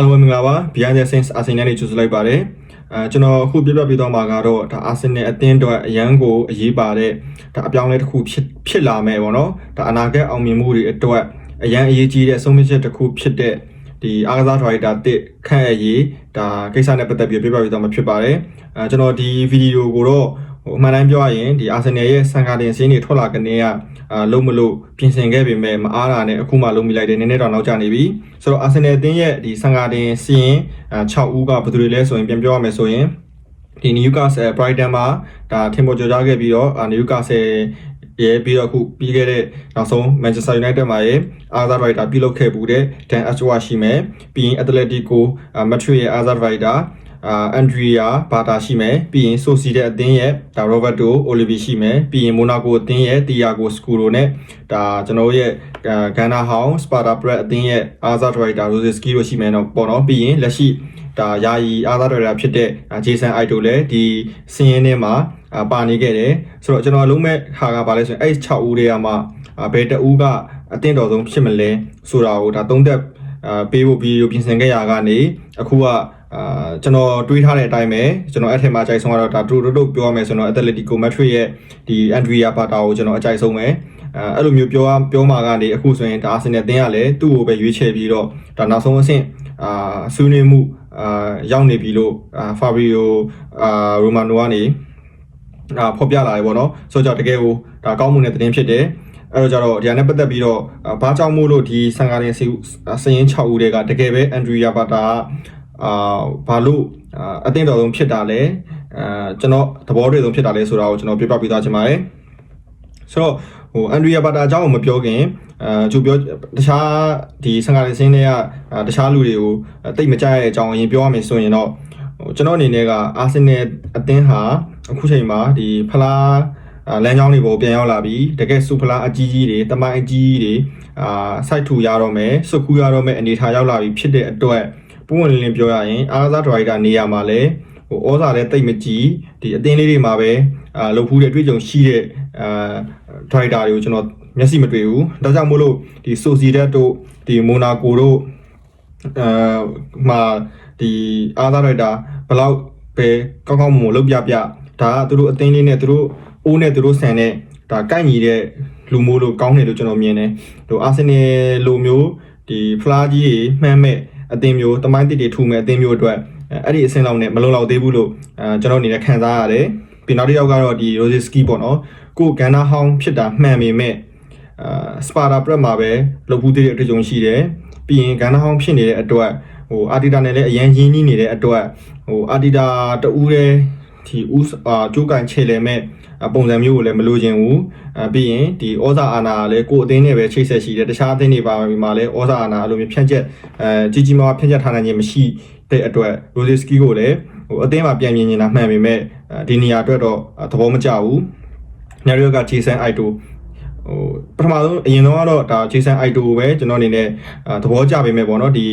အားလုံးပဲမင်္ဂလာပါ Behind the Scenes Arsenal နဲ့ကြိုဆိုလိုက်ပါတယ်အဲကျွန်တော်အခုပြပြပေးသွားမှာကတော့ဒါ Arsenal အသင်းအတွက်အရန်ကိုအရေးပါတဲ့ဒါအပြောင်းအလဲတစ်ခုဖြစ်ဖြစ်လာမယ်ပေါ့နော်ဒါအနာဂတ်အောင်မြင်မှုတွေအတွက်အရန်အရေးကြီးတဲ့ဆုံးဖြတ်ချက်တစ်ခုဖြစ်တဲ့ဒီအားကစားဒရိုက်တာတစ်ခန့်အရေးဒါကိစ္စနဲ့ပတ်သက်ပြီးပြပြပေးသွားမှာဖြစ်ပါတယ်အဲကျွန်တော်ဒီဗီဒီယိုကိုတော့ ဟိုအမှန်တိုင်းပြောရရင်ဒီအာဆင်နယ်ရဲ့ဆန်ကာတင်စင်းတွေထွက်လာကနေကအာလုံးမလို့ပြင်ဆင်ခဲ့ပေမဲ့မအားတာနဲ့အခုမှလုံးမိလိုက်တယ်နည်းနည်းတော့နောက်ကျနေပြီဆိုတော့အာဆင်နယ်အသင်းရဲ့ဒီဆန်ကာတင်စီရင်အာ6ဦးကဘယ်သူတွေလဲဆိုရင်ပြန်ပြောရမယ်ဆိုရင်ဒီ Newcastle Brighton မှာဒါထင်ပေါ်ကျော်ကြားခဲ့ပြီးတော့အာ Newcastle ရဲ့ပြီးတော့အခုပြီးခဲ့တဲ့နောက်ဆုံး Manchester United မှာရဲ့အာဇာရိုက်တာပြုလုပ်ခဲ့ပူတဲ့ Dan Ashwa ရှိမယ်ပြီးရင် Atletico Madrid ရဲ့အာဇာရိုက်တာ အာအန်ဒရီယာဘာတာရှိမယ်ပြီးရင်ဆိုစီတဲ့အသင်းရဲ့ဒါရောဘတ်တိုအိုလီဗီရှိမယ်ပြီးရင်မိုနာကိုအသင်းရဲ့တီယာကိုစကူရိုနဲ့ဒါကျွန်တော်ရဲ့ဂန်နာဟောင်းစပါတာဘရက်အသင်းရဲ့အာဇာဒရိုက်တာရိုဇစ်စကီတို့ရှိမယ်တော့ပေါ့နော်ပြီးရင်လက်ရှိဒါယာယီအာဇာဒရိုက်တာဖြစ်တဲ့ဂျေဆန်အိုက်တိုလည်းဒီစင်းရင်းထဲမှာပါနေခဲ့တယ်ဆိုတော့ကျွန်တော်လုံးမဲ့ဟာကပါလဲဆိုရင်အဲ့6ဦးတွေကမှဘယ်တဦးကအသင့်တော်ဆုံးဖြစ်မလဲဆိုတာကိုဒါသုံးသက်အာပေးဖို့ဗီဒီယိုပြင်ဆင်ခဲ့ရကနေအခုက အာကျွန်တော်တွေးထားတဲ့အတိုင်းပဲကျွန်တော်အဲ့ထက်မှအကြိုက်ဆုံးကတော့ဒါတူတူပြောရမယ်ဆိုတော့ Atletico Madrid ရဲ့ဒီ Andrea Bata ကိုကျွန်တော်အကြိုက်ဆုံးပဲအဲအဲ့လိုမျိုးပြောပြောမှာကနေအခုဆိုရင်ဒါ Arsenal တင်းကလည်းသူ့ကိုပဲရွေးချယ်ပြီးတော့ဒါနောက်ဆုံးအဆင့်အာဆွေးနွေးမှုအာရောက်နေပြီလို့အာ Fabio အာ Romano ကနေအာဖော်ပြလာတယ်ပေါ့နော်ဆိုတော့တကယ်ကိုဒါကောင်းမှုနဲ့တင်းဖြစ်တယ်အဲ့တော့ကြတော့ဒီဟာနဲ့ပတ်သက်ပြီးတော့ဘာကြောင့်မို့လို့ဒီဆန်ကားရင်စရင်6ဦးတွေကတကယ်ပဲအန်ဒရီယာဘာတာ အာဘာလို့အတင်းတော်ဆုံးဖြစ်တာလဲအာကျွန်တော်သဘောတွေ့ဆုံးဖြစ်တာလဲဆိုတာကိုကျွန်တော်ပြပြပေးသွားချင်ပါတယ်ဆိုတော့ဟိုအန်ဒရီယာဘာတာအကြောင်းကိုမပြောခင်အဲသူပြောတခြားဒီဆန်ကားရင်စင်းတွေကတခြားလူတွေကိုတိတ်မကြရတဲ့အကြောင်းအရင်ပြောရမယ်ဆိုရင်တော့ဟိုကျွန်တော်အနေနဲ့ကအာဆင်နယ်အသင်းဟာအခုချိန်မှာဒီဖလားလမ်းကြောင်းတွေပေါ်ပြန်ရောက်လာပြီးတကယ်စူဖလားအကြီးကြီးတွေတမိုင်းအကြီးကြီးတွေအာစိုက်ထူရတော့မယ်စုခူရတော့မယ်အနေထားရောက်လာပြီးဖြစ်တဲ့အတွက် ပုံဝင်လင်းလင်းပြောရရင်အားကစားဒရိုက်တာနေရာမှာလည်းဟိုဩဇာလည်းတိတ်မကြီးဒီအသင်းလေးတွေမှာပဲအာလှုပ်ဖူးတဲ့အတွေ့အကြုံရှိတဲ့အာဒရိုက်တာတွေကိုကျွန်တော်မျက်စိမတွေ့ဘူးဒါကြောင့်မို့လို့ဒီဆိုစီဒက်တို့ဒီမိုနာကိုတို့အာမှာဒီအားသားဒရိုက်တာဘလောက်ပဲကောင်းကောင်းမွန်မွန်လုပ်ပြပြဒါကသူတို့အသင်းလေးနဲ့သူတို့အိုးနဲ့သူတို့ဆန်နဲ့ဒါကိုက်ညီတဲ့လူမျိုးလို့ကောင်းတယ်လို့ကျွန်တော်မြင်တယ်ဟိုအာဆင်နယ်လိုမျိုးဒီဖလားကြီးတွေမှန်းမဲ့ အသင်းမျိုးတမိုင်းတစ်တွေထူမဲ့အသင်းမျိုးအတွက်အဲ့ဒီအဆင့်လောက်နဲ့မလုံလောက်သေးဘူးလို့အဲကျွန်တော်အနေနဲ့ခံစားရတယ်ပြီးနောက်တစ်ယောက်ကတော့ဒီ Rosisky ပေါ့နော်ကိုဂန်နာဟောင်းဖြစ်တာမှန်ပေမဲ့အာစပါတာပရက်မှာပဲလုပ်ဘူးသေးတဲ့အတွေ့အကြုံရှိတယ်ပြီးရင်ဂန်နာဟောင်းဖြစ်နေတဲ့အတွက်ဟိုအာတီတာနဲ့လည်းအရန်ရင်းနှီးနေတဲ့အတွက်ဟိုအာတီတာတူးတဲ့ ဒီဦးအာကျိုးကန်ခြေလဲမဲ့ပုံစံမျိုးကိုလည်းမလိုချင်ဘူးအပြီးရင်ဒီဩဇာအာဏာကလည်းကိုယ်အသင်းနဲ့ပဲချိတ်ဆက်ရှိတယ်တခြားအသင်းတွေပါမှာလည်းဩဇာအာဏာအလိုမျိုးဖြန့်ကျက်အဲကြီးကြီးမားမားဖြန့်ကျက်ထားနိုင်ခြင်းမရှိတဲ့အတွက်ရိုဇီစကီကိုလည်းဟိုအသင်းမှာပြန်မြင်နေတာမှန်ပေမဲ့ဒီနေရာအတွက်တော့သဘောမကျဘူးညရီယိုကဂျေဆန်အိုက်တိုဟိုပထမဆုံးအရင်တော့ကတော့ဒါဂျေဆန်အိုက်တိုပဲကျွန်တော်အနေနဲ့သဘောကျပေမဲ့ပေါ့နော်ဒီ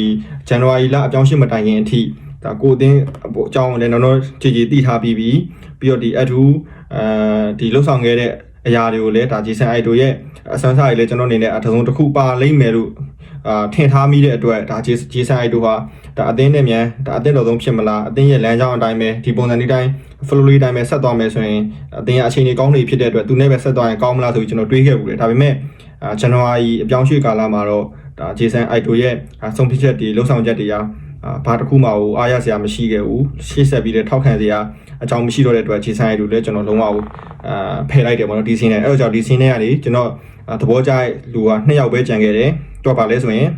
ဇန်နဝါရီလအပြောင်းရှင်းမတိုင်ခင်အထိ ဒါကိုအတင်းအကြောင်းလည်းတော့တော့ကြည်ကြည်သိထားပြီးပြီးပြီးတော့ဒီအထူးအဲဒီလှုပ်ဆောင်ခဲ့တဲ့အရာတွေကိုလည်းဒါဂျေဆန်အိုက်တိုရဲ့အဆန်းစားတွေလည်းကျွန်တော်အနေနဲ့အထဆုံးတစ်ခုပါလိမ့်မယ်လို့အာထင်ထားမိတဲ့အတွက်ဒါဂျေဂျေဆန်အိုက်တိုဟာဒါအသင်းနဲ့မြန်ဒါအသင်းတော်ဆုံးဖြစ်မလားအသင်းရဲ့လမ်းကြောင်းအတိုင်းပဲဒီပုံစံဒီတိုင်း flow လေးတိုင်းပဲဆက်သွားမယ်ဆိုရင်အသင်းရဲ့အခြေအနေကောင်းနေဖြစ်တဲ့အတွက်သူနဲ့ပဲဆက်သွားရင်ကောင်းမလားဆိုပြီးကျွန်တော်တွေးခဲ့ဘူးလေဒါပေမဲ့အာဇန်နဝါရီအပြောင်းရွှေ့ကာလမှာတော့ဒါဂျေဆန်အိုက်တိုရဲ့ဆုံးဖြတ်ချက်တွေလှုပ်ဆောင်ချက်တွေရာ ဘာတစ်ခုမှဟိုအားရစရာမရှိခဲ့ဘူးရှေ့ဆက်ပြီးတော့ထောက်ခံစရာအကြောင်းမရှိတော့တဲ့အတွက်ခြေဆိုင်ရည်တို့လည်းကျွန်တော်လုံးဝအာဖယ်လိုက်တယ်ပေါ့နော်ဒီစင်းနဲ့အဲ့တော့ကြောင့်ဒီစင်းနဲ့ကနေကျွန်တော်သဘောကျလူကနှစ်ယောက်ပဲကြံခဲ့တယ်တော့ပါလဲဆိုရင်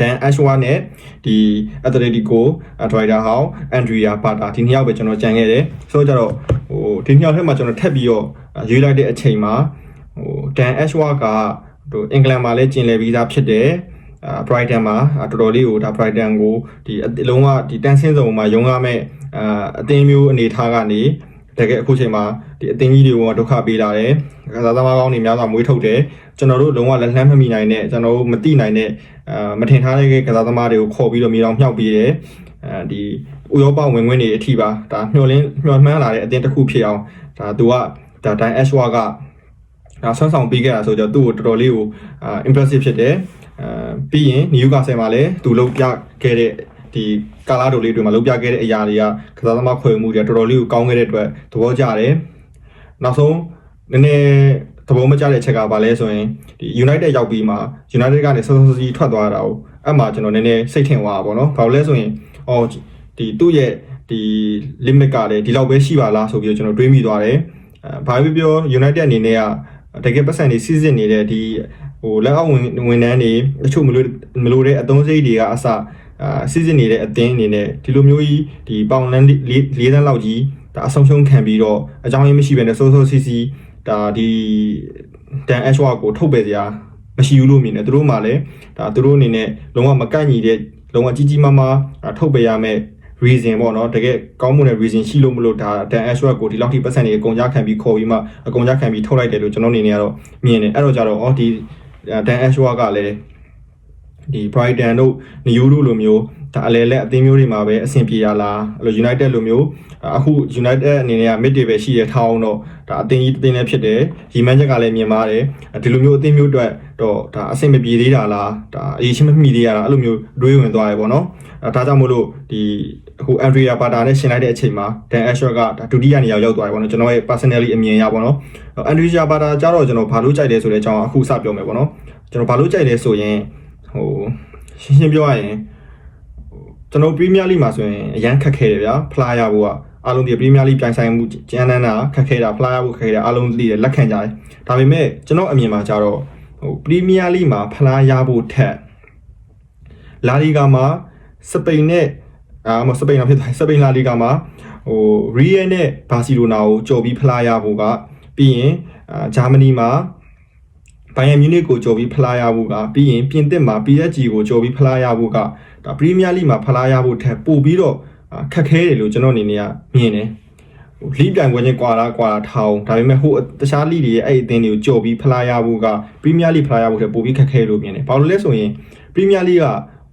ဒန်အရှဝါနဲ့ဒီအက်တလက်တီကိုဒရိုက်တာဟောင်းအန်ဒရီယာပါတာဒီနှစ်ယောက်ပဲကျွန်တော်ကြံခဲ့တယ်ဆိုတော့ကြတော့ဟိုဒီနှစ်ယောက်ထဲမှာကျွန်တော်ထပ်ပြီးတော့ရွေးလိုက်တဲ့အချိန်မှာဟိုဒန်အရှဝါကဟိုအင်္ဂလန်မှာလည်းကျင်လည်ပြီးသားဖြစ်တယ်အာ Brighton မှာတော်တော်လေးကိုဒါ Brighton ကိုဒီအလုံးဝဒီတန်းစင်းစုံမှာရုံးရမဲ့အာအသင်းမျိုးအနေထားကနေတကယ်အခုချိန်မှာဒီအသင်းကြီးတွေကဒုက္ခပေးလာတယ်ကစားသမားကောင်းတွေများစွာမွေးထုတ်တယ်ကျွန်တော်တို့လုံးဝလက်လှမ်းမမီနိုင်တဲ့ကျွန်တော်တို့မတိနိုင်တဲ့အာမထင်ထားတဲ့ကစားသမားတွေကိုခေါ်ပြီးတော့မြေတောင်မြှောက်ပေးတယ်အဲဒီဥရောပဝင်ဝင်တွေအထိပါဒါမျှော်လင်းမျှော်မှန်းလာတဲ့အသင်းတစ်ခုဖြစ်အောင်ဒါသူကဒါဒိုင်အက်ရှ်ဝါကဒါဆွမ်းဆောင်ပေးခဲ့တာဆိုတော့သူ့ကိုတော်တော်လေးကိုအာ impressive ဖြစ်တယ် အဲပြီးရင် Newcastle မှာလည်းသူလုပ်ပြခဲ့တဲ့ဒီကာလာတိုလေးတွေမှာလုပ်ပြခဲ့တဲ့အရာတွေကကစားသမားခွဲမှုတွေကတော်တော်လေးကိုကောင်းခဲ့တဲ့အတွက်သဘောကျတယ်နောက်ဆုံးနည်းနည်းသဘောမကျတဲ့အချက်ကဘာလဲဆိုရင်ဒီ United ရောက်ပြီးမှ United ကနေစောစောစီးထွက်သွားတာကိုအဲ့မှာကျွန်တော်နည်းနည်းစိတ်ထင်သွားတာပေါ့နော်ဘာလို့လဲဆိုရင်အော်ဒီသူ့ရဲ့ဒီ limit ကလည်းဒီလောက်ပဲရှိပါလားဆိုပြီးတော့ကျွန်တော်တွေးမိသွားတယ်အဲဘာပဲပြော United အနေနဲ့ကတကယ်ပတ်စံတွေစီးစစ်နေတဲ့ဒီ ဟိုလက်အောက်ဝင်ဝန်ထမ်းတွေတချို့မလို့မလို့တဲ့အသုံးစရိတ်တွေကအစအာစီးစစ်နေတဲ့အတင်းအနေနဲ့ဒီလိုမျိုးကြီးဒီပေါင်လန်း၄တန်းလောက်ကြီးဒါအဆုံးရှုံးခံပြီးတော့အကြောင်းရင်းမရှိဘဲနဲ့စိုးစိုးစီးစီးဒါဒီတန် H1 ကိုထုတ်ပယ်စရာမရှိဘူးလို့မြင်တယ်သူတို့မှလည်းဒါသူတို့အနေနဲ့လုံးဝမကန့်ညီတဲ့လုံးဝကြီးကြီးမားမားထုတ်ပယ်ရမယ် reason ပေါ့နော်တကယ်ကောင်းမွန်တဲ့ reason ရှိလို့မလို့ဒါ Dan Ashworth ကိုဒီလောက်ထိပတ်စံနေအကုန်ကြခံပြီးခေါ်ပြီးမှအကုန်ကြခံပြီးထုတ်လိုက်တယ်လို့ကျွန်တော်အနေနဲ့ကတော့မြင်တယ်အဲ့တော့ကြတော့အော်ဒီ Dan Ashworth ကလည်းဒီ Brighton တို့ New တို့လိုမျိုးဒါအလဲလက်အသင်းမျိုးတွေမှာပဲအဆင်ပြေရလားအဲ့လို United လိုမျိုးအခု United အနေနဲ့က mid တွေပဲရှိတဲ့ထောင်းတော့ဒါအသင်းကြီးအသင်းလည်းဖြစ်တယ်ရီမန်းချက်ကလည်းမြင်ပါတယ်ဒီလိုမျိုးအသင်းမျိုးအတွက်တော့ဒါအဆင်မပြေသေးတာလားဒါအရေးချင်းမမိသေးရတာအဲ့လိုမျိုးတွေးဝင်သွားရပေါ့နော်အဲဒါကြောင့်မို့လို့ဒီ အခု Andrea Pata နဲ့ရှင်းလိုက်တဲ့အချိန်မှာ Dan Asher ကဒါဒုတိယနေရာရောက်သွားတယ်ပေါ့နော်ကျွန်တော်ရဲ့ personally အမြင်ရပေါ့နော် Andrea Pata ကျတော့ကျွန်တော်ဘာလို့ကြိုက်လဲဆိုတဲ့အကြောင်းအခုစပြောမယ်ပေါ့နော်ကျွန်တော်ဘာလို့ကြိုက်လဲဆိုရင်ဟိုရှင်းရှင်းပြောရရင်ကျွန်တော် Premier League မှာဆိုရင်အရန်ခက်ခဲတယ်ဗျာဖလားရဖို့ကအားလုံးဒီ Premier League ပြိုင်ဆိုင်မှုကျန်းတန်းတာခက်ခဲတာဖလားရဖို့ခက်ခဲတာအားလုံးသိတယ်လက်ခံကြတယ်ဒါပေမဲ့ကျွန်တော်အမြင်မှာကျတော့ဟို Premier League မှာဖလားရဖို့ထက်လာလီဂါမှာစပိန်နဲ့ အာမစပိန်တော့ဖြစ်သွားစပိန်လာလီဂါမှာဟိုရီယယ်နဲ့ဘာစီလိုနာကိုကြော်ပြီးဖလားရဖို့ကပြီးရင်အာဂျာမနီမှာဘိုင်ယန်မြူနစ်ကိုကြော်ပြီးဖလားရဖို့ကပြီးရင်ပြင်သစ်မှာ PSG ကိုကြော်ပြီးဖလားရဖို့ကဒါပရီးမီးယားလိမှာဖလားရဖို့ထက်ပိုပြီးတော့ခက်ခဲတယ်လို့ကျွန်တော်အနေနဲ့ကမြင်တယ်ဟိုလီပြိုင်ပွဲချင်းကွာတာကွာတာထောင်းဒါပေမဲ့ဟိုတခြားလီတွေရဲ့အဲ့အသင်းတွေကိုကြော်ပြီးဖလားရဖို့ကပရီးမီးယားလိဖလားရဖို့ထက်ပိုပြီးခက်ခဲလို့မြင်တယ်ဘာလို့လဲဆိုရင်ပရီးမီးယားလိက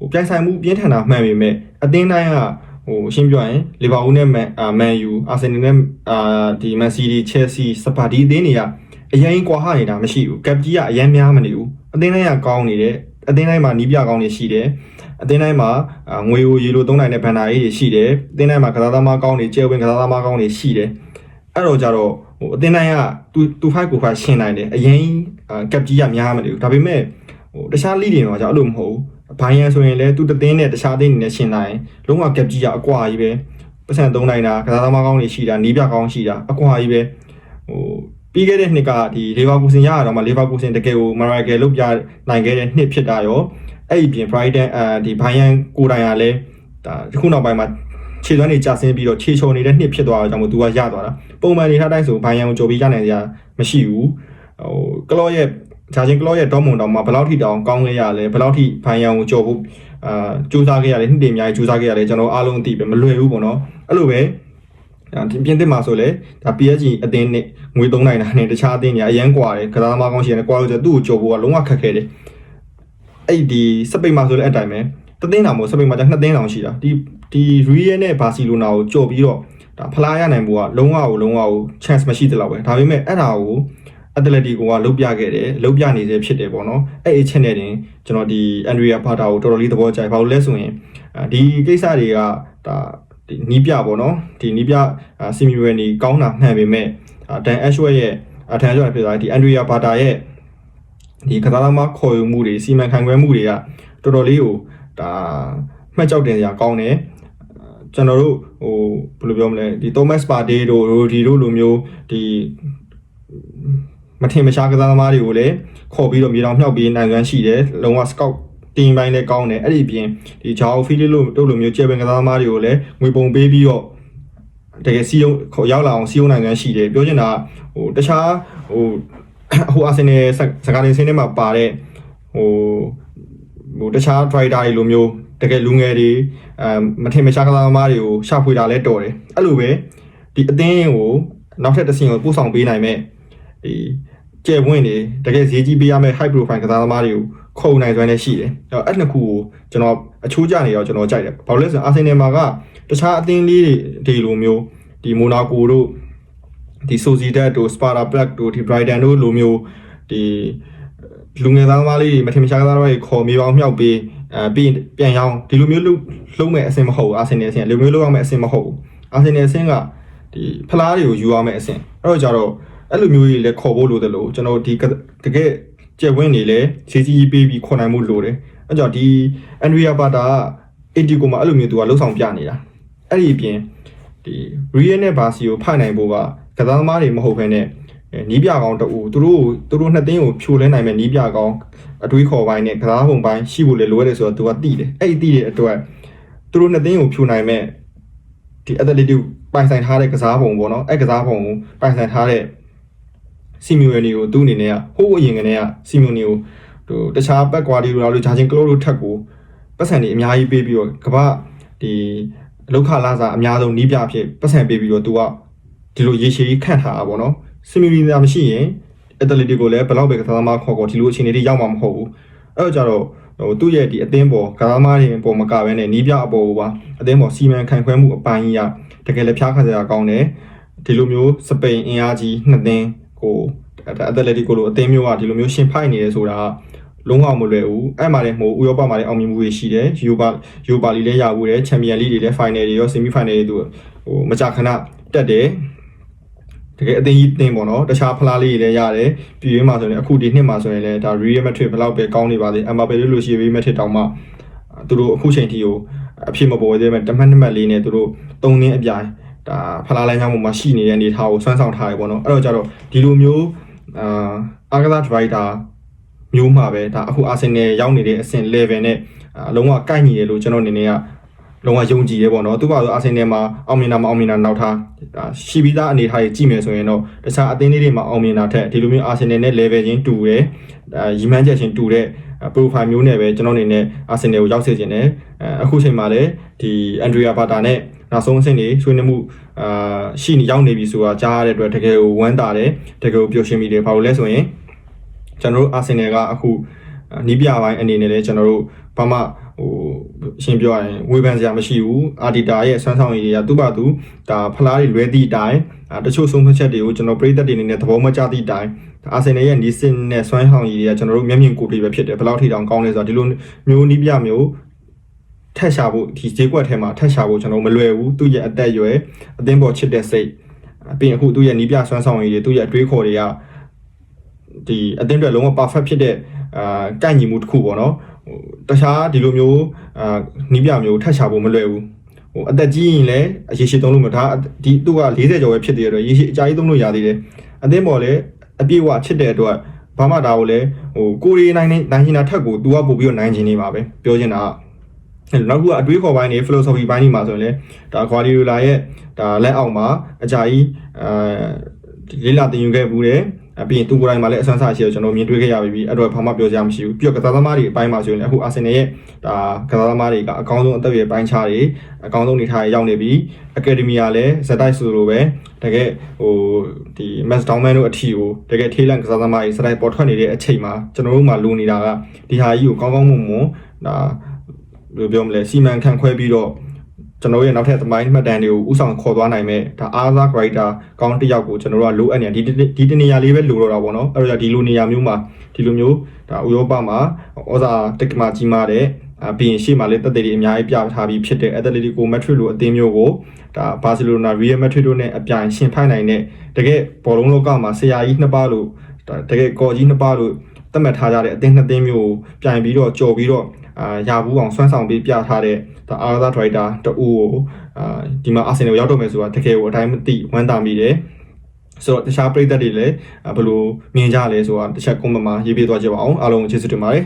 ဟိုပြိုင်ဆိုင်မှုပြင်းထန်တာမှန်ပေမဲ့အသင်းတိုင်းကဟိုရှင်းပြရင်လီဗာပူးနဲ့မန်အာမန်ယူအာဆင်နယ်နဲ့အာဒီမန်စီးတီးချယ်ဆီစပါဒီအသင်းတွေကအရင်ကွာဟနေတာမရှိဘူးကပ်ကြီးကအရင်များမနေဘူးအသင်းတိုင်းကကောင်းနေတယ်အသင်းတိုင်းမှာနီးပြကောင်းနေရှိတယ်အသင်းတိုင်းမှာငွေကိုရေလိုသုံးနိုင်တဲ့ဘန်နာရေးတွေရှိတယ်အသင်းတိုင်းမှာကစားသမားကောင်းနေကျဲဝင်ကစားသမားကောင်းနေရှိတယ်အဲ့တော့ကြတော့ဟိုအသင်းတိုင်းကသူသူဖိုက်ကိုဖိုက်ရှင်းနိုင်တယ်အရင်ကပ်ကြီးကများမနေဘူးဒါပေမဲ့ဟိုတခြားလိတွေတော့じゃအဲ့လိုမဟုတ်ဘူး ဘိုင်းရန်ဆိုရင်လည်းသူတသင်းနဲ့တခြားသင်းတွေနဲ့ရှင်းနိုင်လုံးဝကပ်ကြီးကအကွာကြီးပဲပတ်စံသုံးနိုင်တာကစားသမားကောင်းတွေရှိတာနီးပြကောင်းရှိတာအကွာကြီးပဲဟိုပြီးခဲ့တဲ့နှစ်ကဒီလီဗာပူးစင်ရတာတော့မှလီဗာပူးစင်တကယ်ကိုမရိုက်ကယ်လုတ်ပြနိုင်ခဲ့တဲ့နှစ်ဖြစ်တာရောအဲ့ဒီပြင် Brighton အဲဒီဘိုင်ယန်ကိုတိုင်ကလည်းဒါဒီခုနောက်ပိုင်းမှာခြေစွမ်းတွေကျဆင်းပြီးတော့ခြေချုံနေတဲ့နှစ်ဖြစ်သွားတာကြောင့်မို့သူကရသွားတာပုံမှန်နေထားတိုင်းဆိုဘိုင်ယန်ကိုကြိုပြီးရနိုင်ကြမရှိဘူးဟိုကလော့ရဲ့ ဂျာချင်းကလော့ရဲ့ဒေါမွန်တောင်မှာဘယ်လောက်ထိတောင်ကောင်းလဲရလဲဘယ်လောက်ထိဘိုင်ယန်ကိုကြော်ဖို့အာစူးစမ်းခဲ့ရတယ်နှစ်တည်အများကြီးစူးစမ်းခဲ့ရတယ်ကျွန်တော်အားလုံးအသိပဲမလွယ်ဘူးပေါ့နော်အဲ့လိုပဲဒီပြင်သစ်မှာဆိုလေဒါ PSG အသင်းနဲ့ငွေသုံးနိုင်တာနဲ့တခြားအသင်းတွေအရန်ကွာတယ်ကစားသမားကောင်းရှိတယ်ကွာလို့ဆိုသူ့ကိုကြော်ဖို့ကလုံးဝခက်ခဲတယ်အဲ့ဒီစပိန်မှာဆိုလည်းအတိုင်းပဲတသိန်းတောင်မို့စပိန်မှာကျနှစ်သိန်းတောင်ရှိတာဒီဒီရီယယ်နဲ့ဘာစီလိုနာကိုကြော်ပြီးတော့ဒါဖလားရနိုင်ဖို့ကလုံးဝကိုလုံးဝကို chance မရှိသလောက်ပဲဒါပေမဲ့အဲ့ဒါကို အက်တလက်တီကိုကလုတ်ပြခဲ့တယ်လုတ်ပြနေစေဖြစ်တယ်ပေါ့နော်အဲ့အချက်နဲ့တင်ကျွန်တော်ဒီအန်ဒရီယာဖာတာကိုတော်တော်လေးသဘောကျဘာလို့လဲဆိုရင်ဒီကိစ္စတွေကဒါဒီနီးပြပေါ့နော်ဒီနီးပြစီမီဝယ်နီကောင်းတာမှန်ပေမဲ့ဒန်အက်ရှ်ဝက်ရဲ့အထန်ကျော်ဖြစ်သွားဒီအန်ဒရီယာဘာတာရဲ့ဒီကစားသမားခေါ်ယူမှုတွေစီမံခန့်ခွဲမှုတွေကတော်တော်လေးကိုဒါမှတ်ကြောက်တင်စရာကောင်းတယ်ကျွန်တော်တို့ဟိုဘယ်လိုပြောမလဲဒီ Thomas Partey တို့ရိုဒီတို့လိုမျိုးဒီ မထင်မရှားကစားသမားတွေကိုလည်းခေါ်ပြီးတော့မြေတောင်မြှောက်ပြီးနိုင်စွမ်းရှိတယ်လုံးဝ scout တင်ပိုင်းလည်းကောင်းတယ်အဲ့ဒီပြင်ဒီဂျာအိုဖီလီလို့တို့လိုမျိုးကျေပင်ကစားသမားတွေကိုလည်းငွေပုံပေးပြီးတော့တကယ်စီယုံခေါ်ရောက်လာအောင်စီယုံနိုင်စွမ်းရှိတယ်ပြောချင်တာဟိုတခြားဟိုဟိုအာဆင်နယ်စကားတင်စင်းထဲမှာပါတဲ့ဟိုဟိုတခြား driver တွေလိုမျိုးတကယ်လူငယ်တွေအဲမထင်မရှားကစားသမားတွေကိုရှာဖွေတာလဲတော်တယ်အဲ့လိုပဲဒီအသင်းကိုနောက်ထပ်တစ်ဆင့်ကိုပို့ဆောင်ပေးနိုင်မဲ့ဒီ ကျဲပွင့်တွေတကယ်ဈေးကြီးပေးရမယ့် high profile ကစားသမားတွေကိုခုံနိုင်စွမ်းလည်းရှိတယ်အဲ့အဲ့နှစ်ခုကိုကျွန်တော်အချိုးကျနေတော့ကျွန်တော်ကြိုက်တယ်ဘာလို့လဲဆိုတော့အာဆင်နယ်မှာကတခြားအသင်းလေးတွေဒီလိုမျိုးဒီမိုနာကိုတို့ဒီဆိုစီဒက်တို့စပါတာဘလက်တို့ဒီဘရိုက်တန်တို့လိုမျိုးဒီလူငယ်သားသမားလေးတွေမထင်မရှားကစားသမားတွေခေါ်မြေပေါင်းမြောက်ပေးအဲပြီးရင်ပြန်ရောင်းဒီလိုမျိုးလုံးလုံးမဲ့အဆင်မဟုတ်ဘူးအာဆင်နယ်အဆင်ကဒီလိုမျိုးလုံးအောင်မဲ့အဆင်မဟုတ်ဘူးအာဆင်နယ်အဆင်ကဒီဖလားတွေကိုယူရမယ့်အဆင်အဲ့တော့ကြတော့ အဲ့လိုမျိုးကြီးလည်းခေါ်ဖို့လိုတယ်လို့ကျွန်တော်ဒီကတကယ်ကျက်ဝင်းနေလဲစီစီပေးပြီးခေါ်နိုင်မှုလိုတယ်အဲ့ကြောင့်ဒီအန်ဒရီယာပါတာကအီတီကိုမှအဲ့လိုမျိုးသူကလှုပ်ဆောင်ပြနေတာအဲ့ဒီအပြင်ဒီရီယယ်နဲ့ဘာစီကိုဖိုက်နိုင်ဖို့ကကစားသမားတွေမဟုတ်ဘဲနဲ့အဲနီးပြကောင်တူသူတို့ကိုသူတို့နှစ်သိန်းကိုဖြိုလဲနိုင်မဲ့နီးပြကောင်အတွေးခေါ်ပိုင်းနဲ့ကစားပုံပိုင်းရှိဖို့လေလိုရတယ်ဆိုတော့သူကတိတယ်အဲ့ဒီတိတဲ့အတွက်သူတို့နှစ်သိန်းကိုဖြိုနိုင်မဲ့ဒီအက်တလက်တီပိုင်ဆိုင်ထားတဲ့ကစားပုံပေါ့နော်အဲ့ကစားပုံကိုပိုင်ဆိုင်ထားတဲ့ စီမီယိုနီကိုသူ့အနေနဲ့ကဟိုးအရင်ကနေကစီမီယိုနီကိုဟိုတခြားဘက်ကွာဒီလိုလိုဂျာချင်းကလိုလိုထက်ကိုပတ်စံတွေအများကြီးပေးပြီးတော့ကမ္ဘာဒီလောက်ခလာစားအများဆုံးနီးပြဖြစ်ပတ်စံပေးပြီးတော့သူကဒီလိုရေရှည်ကြီးခန့်ထားတာပေါ့နော်စီမီယိုနီသာမရှိရင်အက်တလက်တီကိုလည်းဘယ်တော့ပဲကစားသမားခေါ်ခေါ်ဒီလိုအခြေအနေတွေရောက်မှာမဟုတ်ဘူးအဲ့တော့ကြတော့ဟိုသူ့ရဲ့ဒီအသင်းပေါ်ကစားသမားတွေပေါ်မကဘဲနဲ့နီးပြအပေါ်ပါအသင်းပေါ်စီမံခန့်ခွဲမှုအပိုင်းကြီးကတကယ်လည်းဖျားခါစရာကောင်းတယ်ဒီလိုမျိုးစပိန်အင်အားကြီးနှစ်သင်း ကိုအက်တလက်တီကိုလိုအသင်းမျိုးကဒီလိုမျိုးရှင်ဖိုက်နေတယ်ဆိုတာလုံးဝမလွယ်ဘူးအဲ့မှာလည်းဟိုဥရောပမှာလည်းအောင်မြင်မှုတွေရှိတယ်ယူပါယူပါလီလည်းရဘူးတယ်ချန်ပီယံလိတွေလည်းဖိုင်နယ်တွေရောဆီမီဖိုင်နယ်တွေသူဟိုမကြခဏတက်တယ်တကယ်အသင်းကြီးတင်းပေါ့နော်တခြားဖလားလေးတွေလည်းရတယ်ပြည်ရင်းမှာဆိုရင်အခုဒီနှစ်မှာဆိုရင်လည်းဒါ Real Madrid ဘယ်လောက်ပဲကောင်းနေပါသေး Mbappe လို့လို့ရှိရင် Real Madrid တောင်မှသူတို့အခုချိန်ထိကိုအဖြစ်မပေါ်သေးမဲ့တမတ်တမတ်လေးနဲ့သူတို့၃နှစ်အပြိုင် ဒါဖလားလိုင်းကြောင်းပေါ်မှာရှိနေတဲ့အနေထားကိုစွမ်းဆောင်ထားရပေါ့နော်အဲ့တော့ကြတော့ဒီလိုမျိုးအာအာဂလာဒရိုက်တာမျိုးမှာပဲဒါအခုအာဆင်နယ်ရောက်နေတဲ့အဆင့် level နဲ့အလုံးဝကိုက်ညီတယ်လို့ကျွန်တော်အနေနဲ့ကလုံးဝယုံကြည်ရဲပေါ့နော်သူ့ဘာလို့အာဆင်နယ်မှာအောင်မြင်တာမအောင်မြင်တာနောက်ထားဒါရှိပြီးသားအနေထားကြီးကြည့်မယ်ဆိုရင်တော့တခြားအသင်းလေးတွေမှာအောင်မြင်တာထက်ဒီလိုမျိုးအာဆင်နယ်နဲ့ level ချင်းတူတယ်အဲရီမန်းချက်ချင်းတူတဲ့ profile မျိုးနဲ့ပဲကျွန်တော်အနေနဲ့အာဆင်နယ်ကိုရောက်စေချင်တယ်အခုချိန်မှာလည်းဒီအန်ဒရီယာဘာတာနဲ့ နောက်ဆုံးအဆင့်တွေဆွေးနွေးမှုအာရှိနေရောက်နေပြီဆိုတာကြားရတဲ့အတွက်တကယ်ကိုဝမ်းသာတယ်တကယ်ကိုပျော်ရွှင်မိတယ်ဘာလို့လဲဆိုရင်ကျွန်တော်တို့အာဆင်နယ်ကအခုနီးပြပိုင်းအနေနဲ့လည်းကျွန်တော်တို့ဘာမှဟိုရှင်းပြောရရင်ဝေဖန်စရာမရှိဘူးအာဒီတာရဲ့ဆွမ်းဆောင်ရည်တွေကသူ့ဘာသူဒါဖလားတွေလွဲသည့်အတိုင်းတချို့ဆုံးဖြတ်ချက်တွေကိုကျွန်တော်ပြည်သက်တွေအနေနဲ့သဘောမကျသည့်အတိုင်းအာဆင်နယ်ရဲ့ဒီစင်နဲ့ဆွမ်းဆောင်ရည်တွေကကျွန်တော်တို့မျက်မြင်ကိုယ်တွေ့ပဲဖြစ်တယ်ဘယ်လောက်ထိတောင်ကောင်းလဲဆိုတော့ဒီလိုမျိုးနီးပြမျိုး ထက်ရှာဖို့ဒီဈေးကွက်ထဲမှာထက်ရှာဖို့ကျွန်တော်မလွယ်ဘူးသူ့ရဲ့အသက်အရွယ်အသင်းပေါ်ချစ်တဲ့စိတ်ပြီးရင်အခုသူ့ရဲ့နီးပြဆွမ်းဆောင်ရည်တွေသူ့ရဲ့အတွေးခေါ်တွေကဒီအသင်းတွေလုံးဝ perfect ဖြစ်တဲ့အာကိုက်ညီမှုတစ်ခုပေါ့နော်ဟိုတခြားဒီလိုမျိုးအာနီးပြမျိုးထက်ရှာဖို့မလွယ်ဘူးဟိုအသက်ကြီးရင်လည်းအရေးရှိသုံးလို့မဒါဒီသူက40ကျော်ပဲဖြစ်တဲ့အတွက်ရေရှိအကြာကြီးသုံးလို့ရသေးတယ်အသင်းပေါ်လည်းအပြည့်အဝချစ်တဲ့အတွက်ဘာမှဒါကိုလည်းဟိုကိုရီနိုင်နေနိုင်ရှင်တာထက်ကို तू ကပို့ပြီးတော့နိုင်ချင်နေပါပဲပြောချင်တာက နောက်တစ်ခုကအတွေးခေါ်ပိုင်းနေ philosophy ဘိုင်းနေမှာဆိုရင်လေဒါ Guardiola ရဲ့ဒါလက်အောက်မှာအကြာကြီးအဲလေးလာတင်ယူခဲ့ဘူးတယ်အပြင်သူကိုယ်တိုင်မှာလည်းအဆန်းစားရှိတော့ကျွန်တော်မြင်တွေ့ခဲ့ရပြီအဲ့တော့ဘာမှပြောစရာမရှိဘူးပြီးတော့ကစားသမားတွေအပိုင်းမှာဆိုရင်လည်းအခုအာဆင်နယ်ရဲ့ဒါကစားသမားတွေကအကောင်းဆုံးအသက်အရွယ်ပိုင်းခြားတွေအကောင်းဆုံးနေထားရောက်နေပြီအကယ်ဒမီကလည်းဇက်တိုက်ဆိုလိုပဲတကယ်ဟိုဒီ match down man တို့အထီကိုတကယ်ထေးလန့်ကစားသမားတွေဇက်တိုက်ပေါ်ထွက်နေတဲ့အချိန်မှာကျွန်တော်တို့မှလိုနေတာကဒီဟာကြီးကိုကောင်းကောင်းမွန်မွန်ဒါ ဘယ်လိုပြောမလဲစီမံခန့်ခွဲပြီးတော့ကျွန်တော်ရဲ့နောက်ထပ်သမိုင်းမှတ်တမ်းတွေကိုဥဆောင်ခေါ်သွားနိုင်မဲ့ဒါအားစား character ကောင်းတစ်ယောက်ကိုကျွန်တော်တို့ကလိုအပ်နေဒီဒီတနေရာလေးပဲလိုတော့တာပေါ့နော်အဲ့တော့ဒီလိုနေရာမျိုးမှာဒီလိုမျိုးဒါဥရောပမှာဩဇာတက္ကမကြီးမားတဲ့အပြီးရင်ရှေ့မှာလည်းတက်တဲ့တွေအများကြီးပြထားပြီးဖြစ်တဲ့ Atletico Madrid လိုအသင်းမျိုးကိုဒါ Barcelona Real Madrid တို့နဲ့အပြိုင်ရှင်ဖိုက်နိုင်တဲ့တကယ်ဘောလုံးလောကမှာဆရာကြီးနှစ်ပါးလို့တကယ်ကော်ကြီးနှစ်ပါးလို့သတ်မှတ်ထားကြတဲ့အသင်းနှစ်သင်းမျိုးကိုပြိုင်ပြီးတော့ကြော်ပြီးတော့ အာရာဘူးအောင်ဆွမ်းဆောင်ပြီးပြထားတဲ့ဒါအာသာဒရိုက်တာတူကိုအာဒီမှာအာဆင်နယ်ကိုရောက်တော့မယ်ဆိုတာတကယ်ကိုအတိုင်းမသိဝမ်းသာမိတယ်ဆိုတော့တခြားပြည်သက်တွေလည်းဘယ်လိုမြင်ကြလဲဆိုတာတစ်ချက်ကွန်မမှာရေးပြသွားကြပါအောင်အားလုံးကျေးဇူးတင်ပါတယ်